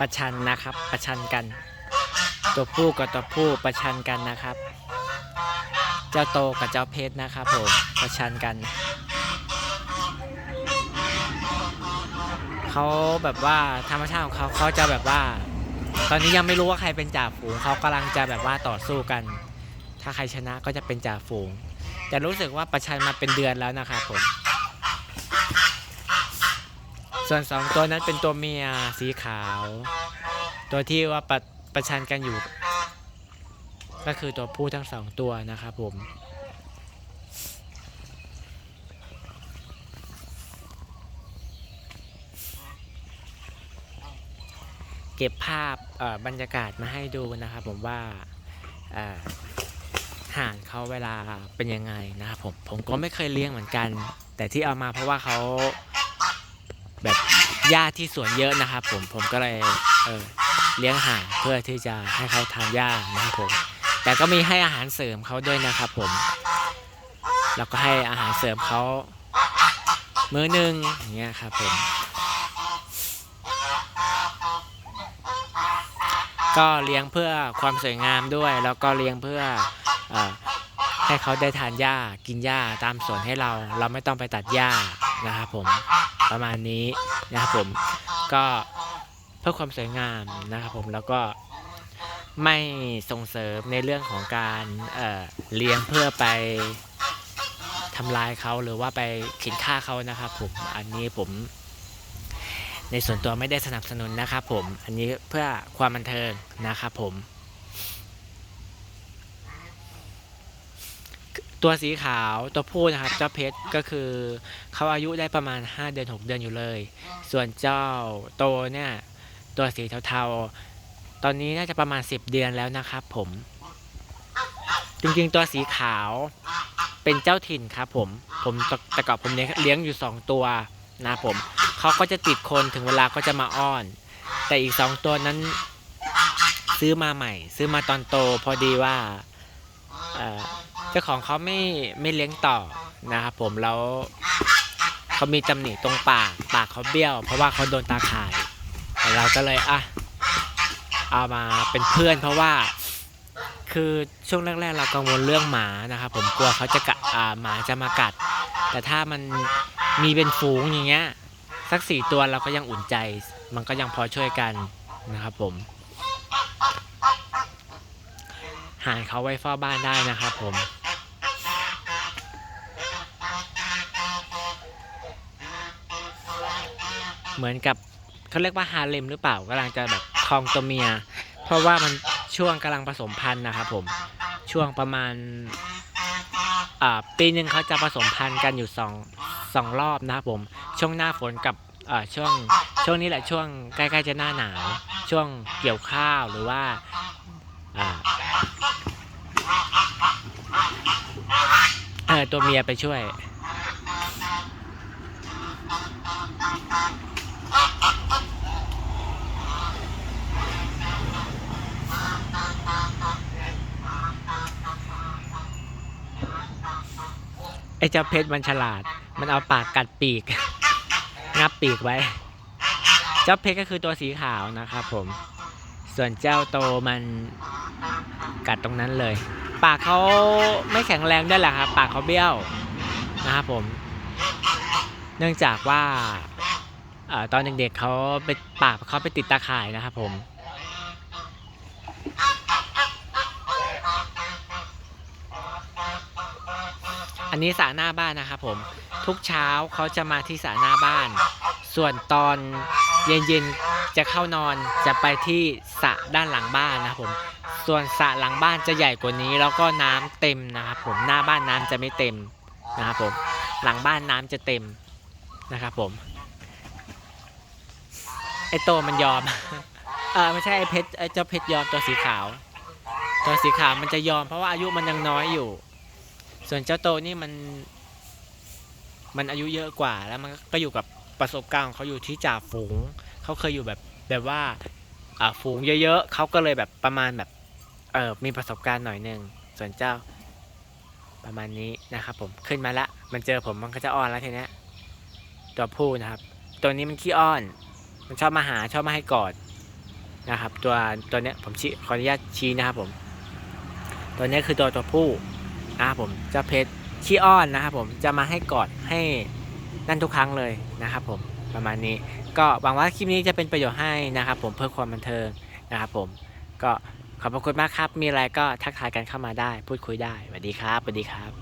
ประชันนะครับ ประชันกัน ตัวผู้กับตัวผู้ประชันกันนะครับ เจ้าโตกับเจ้าเพชรนะครับผมประชันกันเขาแบบว่าธรรมชาติของเขาเขาจะแบบว่า ตอนนี้ยังไม่รู้ว่าใครเป็นจ่าฝูงเขากำลังจะแบบว่าต่อสู้กัน ถ้าใครชนะก็จะเป็นจ่าฝูง แต่รู้สึกว่าประชันมาเป็นเดือนแล้วนะครับผม ส่วนสองตัวนั้นเป็นตัวเมียสีขาว ตัวที่ว่าประประชันกันอยู่ ก็คือตัวผู้ทั้งสองตัวนะครับผมเก็บภาพบรรยากาศมาให้ดูนะครับผมว่าห่านเขาเวลาเป็นยังไงนะครับผมผมก็ไม่เคยเลี้ยงเหมือนกัน แต่ที่เอามาเพราะว่าเขา แบบหญ้าที่สวนเยอะนะครับ ผมผมก็เลยเออเลี้ยงห่านเพื่อที่จะให้เขาทานหญ้านะครับผมแต่ก็มีให้อาหารเสริมเขาด้วยนะครับผมแล้วก็ให้อาหารเสริมเขามื้อหนึ่งอย่างเงี้ยครับผมก็เลี้ยงเพื่อความสวยงามด้วย แล้วก็เลี้ยงเพื่ออให้เขาได้ทานหญ้ากินหญ้าตามสวนให้เรา เราไม่ต้องไปตัดหญ้านะครับผม ประมาณนี้นะครับผมก็เพื่อความสวยงามนะครับผมแล้วก็ไม่ส่งเสริมในเรื่องของการเเลี้ยงเพื่อไปทำลายเขาหรือว่าไปเข็นฆ่าเขานะครับผมอันนี้ผมในส่วนตัวไม่ได้สนับสนุนนะครับผม อันนี้เพื่อความบันเทิงนะครับผม ตัวสีขาวตัวผู้นะครับ เจ้าเพชรก็คือเขาอายุได้ประมาณ 5 เดือน 6 เดือนอยู่เลย ส่วนเจ้าโตเนี่ยตัวสีเทาๆ ตอนนี้น่าจะประมาณ 10 เดือนแล้วนะครับ ผม จริงๆตัวสีขาวเป็นเจ้าถิ่นครับผม ผมแต่ก่อนผมเลี้ยงอยู่ 2 ตัวนะครับผมเขาก็จะติดคนถึงเวลาก็จะมาอ้อน แต่อีกสองตัวนั้นซื้อมาใหม่ ซื้อมาตอนโตพอดีว่า เจ้าของเขาไม่ไม่เลี้ยงต่อนะครับผมแล้วเขามีตำหนิตรงปากปากเขาเบี้ยว เพราะว่าเขาโดนตาข่ายเราก็เลยอะเอามาเป็นเพื่อนเพราะว่าคือช่วงแรกๆเรากังวลเรื่องหมานะครับผมกลัวเขาจะกัดหมาจะมากัด แต่ถ้ามันมีเป็นฝูงอย่างเงี้ยสักสี่ตัวเราก็ยังอุ่นใจ มันก็ยังพอช่วยกันนะครับผม หายเขาไว้เฝ้าบ้านได้นะครับผมเหมือนกับเขาเรียกว่าฮาเลมหรือเปล่ากำลังจะแบบคลองตัวเมีย เพราะว่ามันช่วงกำลังผสมพันธุ์นะครับผมช่วงประมาณปีหนึ่งเขาจะผสมพันธุ์กันอยู่สองสองรอบนะครับผม ช่วงหน้าฝนกับช่วงช่วงนี้แหละช่วงใกล้ๆจะหน้าหนาว ช่วงเกี่ยวข้าวหรือว่าอ่าเออตัวเมียไปช่วย ไอ้เจ้าเพชรมันฉลาด มันเอาปากกัดปีก งับปีกไว้ เจ้าเพชรก็คือตัวสีขาวนะครับผม ส่วนเจ้าโตมันกัดตรงนั้นเลย ปากเขาไม่แข็งแรงได้แหละครับปากเขาเบี้ยวนะครับผม เนื่องจากว่าอตอนเด็กๆเขาไปปากเขาไปติดตาข่ายนะครับผมอันนี้สระหน้าบ้านนะครับผมทุกเช้าเขาจะมาที่สระหน้าบ้าน ส่วนตอนเย็นๆจะเข้านอนจะไปที่สระด้านหลังบ้านนะครับผม ส่วนสระหลังบ้านจะใหญ่กว่านี้ แล้วก็น้ำเต็มนะครับผมหน้าบ้านน้ำจะไม่เต็มนะครับผมหลังบ้านน้ำจะเต็มนะครับผมไอโตมันยอมเออไม่ใช่ไอเพชรไอเจ้าเพชรยอมตัวสีขาว ตัวสีขาวมันจะยอมเพราะว่าอายุมันยังน้อยอยู่ ส่วนเจ้าโตนี่มัน มันอายุเยอะกว่าแล้วมันก็อยู่กับประสบการณ์ของเขาอยู่ที่จ่าฝูงเขาเคยอยู่แบบแบบว่าอ่าฝูงเยอะๆเขาก็เลยแบบประมาณแบบ เออมีประสบการณ์หน่อยหนึ่งส่วนเจ้า ประมาณนี้นะครับ ผมขึ้นมาละ มันเจอผมมันก็จะอ้อนแล้วทีเนี้ยตัวผู้นะครับ ตัวนี้มันขี้อ้อน มันชอบมาหาชอบมาให้กอดนะครับ ตัวตัวเนี้ยผมชี้ขออนุญาตชี้นะครับผม ตัวนี้คือตัวตัวผู้นะครับผมเจ้าเพชรขี้อ้อนนะครับผมจะมาให้กอดให้นั่นทุกครั้งเลยนะครับ ผมประมาณนี้ ก็หวังว่าคลิปนี้จะเป็นประโยชน์ให้นะครับ ผมเพื่อความบันเทิงนะครับ ผมก็ ขอบพระคุณมากครับ มีอะไรก็ทักทายกันเข้ามาได้ พูดคุยได้สวัสดีครับสวัสดีครับ